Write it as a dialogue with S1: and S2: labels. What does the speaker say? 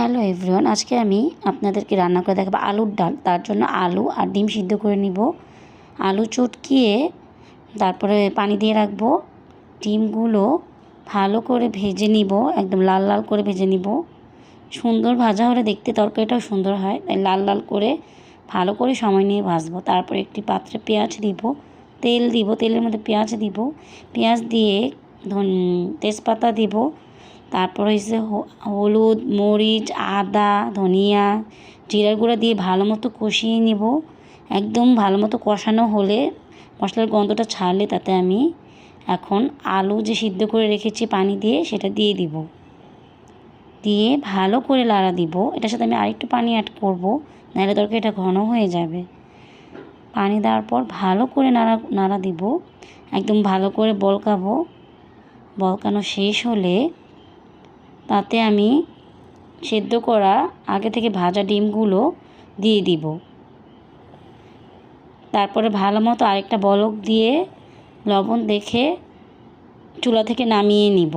S1: Hello everyone, আজকে আমি আপনাদেরকে রান্না করে দেখাবো আলুর ডাল। তার জন্য আলু আর ডিম সিদ্ধ করে নিব। আলু চটকিয়ে তারপরে পানি দিয়ে রাখব। ডিমগুলো ভালো করে ভেজে নিব, একদম লাল লাল করে ভেজে নিব। সুন্দর ভাজা হলে দেখতে তরকারিটাও সুন্দর হয়, তাই লাল লাল করে ভালো করে সময় নিয়ে ভাজবো। তারপর একটি পাত্রে পেঁয়াজ দিব, তেল দিব, তেলের মধ্যে পেঁয়াজ দিব। পেঁয়াজ দিয়ে ধন তেজপাতা দিব তারপর হয়েছে হলুদ, মরিচ, আদা, ধনিয়া, জিরার গুঁড়া দিয়ে ভালো মতো কষিয়ে নেব। একদম ভালো মতো কষানো হলে মশলার গন্ধটা ছাড়লে তাতে আমি এখন আলু যে সিদ্ধ করে রেখেছি পানি দিয়ে সেটা দিয়ে দিব। দিয়ে ভালো করে লাড়া দিব। এটার সাথে আমি আরেকটু পানি অ্যাড করব, নাহলে তরকারি এটা ঘন হয়ে যাবে। পানি দেওয়ার পর ভালো করে নাড়া নাড়া দিব। একদম ভালো করে বলকাবো। বলকানো শেষ হলে তাতে আমি সেদ্ধ করা আগে থেকে ভাজা ডিমগুলো দিয়ে দিব। তারপরে ভালো মতো আরেকটা বলক দিয়ে লবণ দেখে চুলা থেকে নামিয়ে নিব।